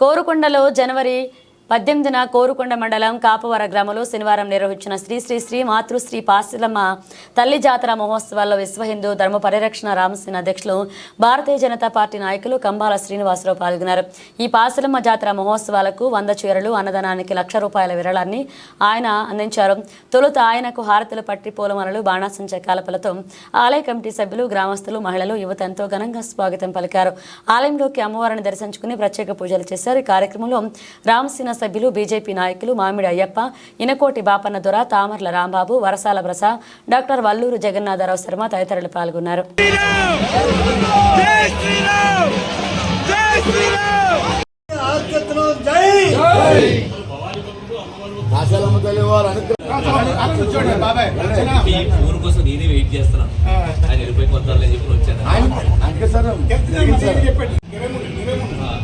కోరుకొండలో జనవరి పద్దెనిమిదిన కోరుకొండ మండలం కాపవర గ్రామంలో శనివారం నిర్వహించిన శ్రీ శ్రీ శ్రీ మాతృశ్రీ పాసిలమ్మ తల్లి జాతర మహోత్సవాల్లో విశ్వ హిందూ ధర్మ పరిరక్షణ రామసేన అధ్యక్షులు భారతీయ జనతా పార్టీ నాయకులు కంబాల శ్రీనివాసరావు పాల్గొన్నారు. ఈ పాసిలమ్మ జాతర మహోత్సవాలకు వంద చీరలు అన్నదానానికి లక్ష రూపాయల విరాళాన్ని ఆయన అందించారు. తొలుత ఆయనకు హారతులు పట్టి పూలమాలలు బాణాసంచ కాలపలతో ఆలయ కమిటీ సభ్యులు గ్రామస్తులు మహిళలు యువత ఎంతో ఘనంగా స్వాగతం పలికారు. ఆలయంలోకి అమ్మవారిని దర్శించుకుని ప్రత్యేక పూజలు చేశారు. ఈ కార్యక్రమంలో రామసేన సభ్యులు బీజేపీ నాయకులు మామిడి అయ్యప్ప ఇనకోటి బాపన్న దొర తామర్ల రాంబాబు వరసాల బ్రస డాక్టర్ వల్లూరు జగన్నాథరావు శర్మ తదితరులు పాల్గొన్నారు. ఆశాలమ్మ తల్లి వారు అనుగ్రహం ఈ ఫోన్ కోసం నేనే వెయిట్ చేస్తున్నాను ఆయన వెళ్ళిపోయి కొత్తాలని చెప్పి వచ్చాను ఆయన అందుకే సార్ ఆ,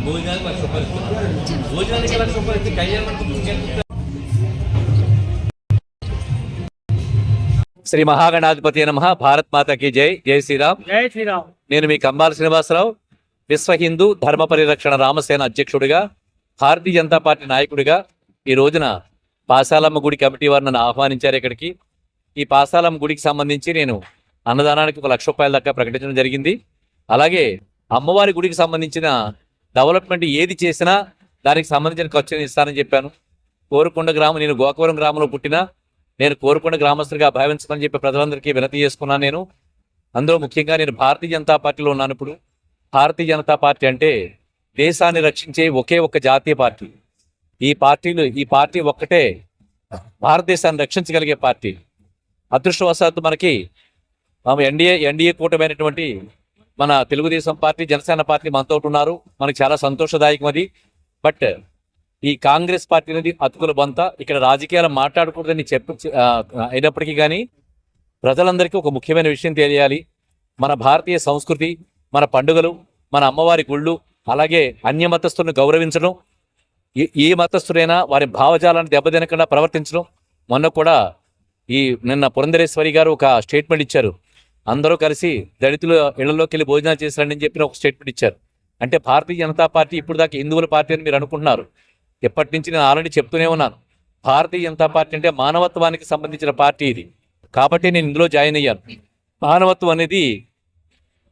భోజనానికి లక్ష రూపాయలు ఇస్తున్నాను భోజనానికి లక్ష రూపాయలు ఇస్తే కళ్యాణం మండపం ఇంకెంత శ్రీ మహాగణాధిపతి నమ భారత్ మాతకి జై జై శ్రీరామ్. జై శ్రీరామ్. నేను మీ కంబాల శ్రీనివాసరావు విశ్వ హిందూ ధర్మ పరిరక్షణ రామసేన అధ్యక్షుడిగా భారతీయ జనతా పార్టీ నాయకుడిగా ఈ రోజున పాసాలమ్మ గుడి కమిటీ వారు నన్ను ఆహ్వానించారు ఇక్కడికి. ఈ పాసాలమ్మ గుడికి సంబంధించి నేను అన్నదానానికి ఒక లక్ష రూపాయల దాకా ప్రకటించడం జరిగింది. అలాగే అమ్మవారి గుడికి సంబంధించిన డెవలప్మెంట్ ఏది చేసినా దానికి సంబంధించిన ఖర్చులు ఇస్తానని చెప్పాను. కోరుకొండ గ్రామం నేను గోకవరం గ్రామంలో పుట్టినా నేను కోరుకొండ గ్రామస్తులుగా భావించమని చెప్పి ప్రజలందరికీ వినతి చేసుకున్నాను నేను. అందులో ముఖ్యంగా నేను భారతీయ జనతా పార్టీలో ఉన్నాను ఇప్పుడు. భారతీయ జనతా పార్టీ అంటే దేశాన్ని రక్షించే ఒకే ఒక జాతీయ పార్టీ. ఈ పార్టీలు ఈ పార్టీ ఒక్కటే భారతదేశాన్ని రక్షించగలిగే పార్టీ. అదృష్టవశాత్తు మనకి మనం ఎన్డీఏ ఎన్డీఏ కూటమైనటువంటి మన తెలుగుదేశం పార్టీ జనసేన పార్టీ మనతో ఉన్నారు. మనకి చాలా సంతోషదాయకం అది. బట్ ఈ కాంగ్రెస్ పార్టీ అనేది అతుకుల బంత. ఇక్కడ రాజకీయాలు మాట్లాడకూడదని చెప్పి అయినప్పటికీ కానీ ప్రజలందరికీ ఒక ముఖ్యమైన విషయం తెలియాలి. మన భారతీయ సంస్కృతి మన పండుగలు మన అమ్మవారి గుళ్ళు అలాగే అన్య మతస్థులను గౌరవించడం ఏ- ఏ మతస్థుడైనా వారి భావజాలాన్ని దెబ్బతినకుండా ప్రవర్తించడం. మొన్న కూడా ఈ నిన్న పురంధరేశ్వరి గారు ఒక స్టేట్మెంట్ ఇచ్చారు. అందరూ కలిసి దళితుల ఇళ్ళలోకి వెళ్ళి భోజనాలు చేశారని అని చెప్పిన ఒక స్టేట్మెంట్ ఇచ్చారు. అంటే భారతీయ జనతా పార్టీ ఇప్పుడు దాకా హిందువుల పార్టీ అని మీరు అనుకుంటున్నారు. ఎప్పటి నుంచి నేను ఆల్రెడీ చెప్తూనే ఉన్నాను. భారతీయ జనతా పార్టీ అంటే మానవత్వానికి సంబంధించిన పార్టీ ఇది. కాబట్టి నేను ఇందులో జాయిన్ అయ్యాను. మానవత్వం అనేది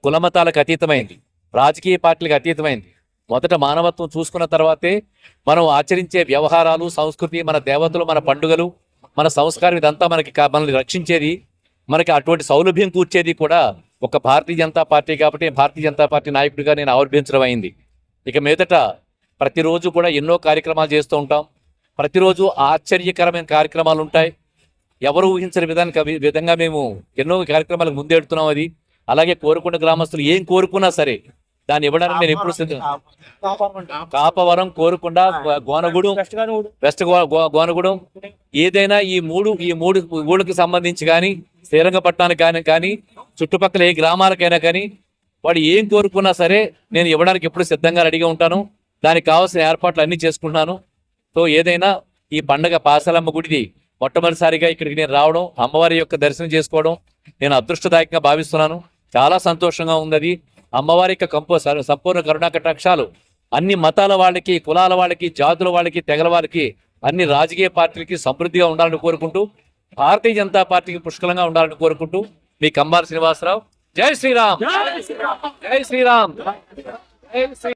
కులమతాలకు అతీతమైంది. రాజకీయ పార్టీలకు అతీతమైంది. మొదట మానవత్వం చూసుకున్న తర్వాతే మనం ఆచరించే వ్యవహారాలు సంస్కృతి మన దేవతలు మన పండుగలు మన సంస్కారం ఇదంతా మనకి మనల్ని రక్షించేది మనకి అటువంటి సౌలభ్యం కూర్చేది కూడా ఒక భారతీయ జనతా పార్టీ కాబట్టి భారతీయ జనతా పార్టీ నాయకుడిగా నేను ఆవిర్భించడం అయింది. ఇక మీదట ప్రతిరోజు కూడా ఎన్నో కార్యక్రమాలు చేస్తూ ఉంటాం. ప్రతిరోజు ఆశ్చర్యకరమైన కార్యక్రమాలు ఉంటాయి. ఎవరు ఊహించని విధానికి విధంగా మేము ఎన్నో కార్యక్రమాలకు ముందెడుతున్నాం అది. అలాగే కోరుకున్న గ్రామస్తులు ఏం కోరుకున్నా సరే దాన్ని ఇవ్వడానికి నేను ఎప్పుడు సిద్ధం కాపవరం కోరుకొండ గోనగూడెం వెస్ట్ గో- గోనగూడెం ఏదైనా ఈ మూడు ఈ మూడు ఊళ్ళకి సంబంధించి కానీ శ్రీరంగపట్నానికి కానీ కానీ చుట్టుపక్కల ఏ గ్రామాలకైనా కానీ వాడు ఏం కోరుకున్నా సరే నేను ఇవ్వడానికి ఎప్పుడు సిద్ధంగా రెడీగా ఉంటాను. దానికి కావాల్సిన ఏర్పాట్లు అన్నీ చేసుకుంటున్నాను. సో ఏదైనా ఈ పండగ పాసాలమ్మ గుడిది మొట్టమొదటిసారిగా ఇక్కడికి నేను రావడం అమ్మవారి యొక్క దర్శనం చేసుకోవడం నేను అదృష్టదాయకంగా భావిస్తున్నాను. చాలా సంతోషంగా ఉంది అది అమ్మవారి యొక్క కంపో సంపూర్ణ కరుణా కటాక్షాలు అన్ని మతాల వాళ్ళకి కులాల వాళ్ళకి జాతుల వాళ్ళకి తెగల వాళ్ళకి అన్ని రాజకీయ పార్టీలకి సమృద్ధిగా ఉండాలని కోరుకుంటూ భారతీయ జనతా పార్టీకి పుష్కలంగా ఉండాలని కోరుకుంటూ మీ కంబాల శ్రీనివాసరావు. జై శ్రీరామ్. జై శ్రీరామ్. జై శ్రీ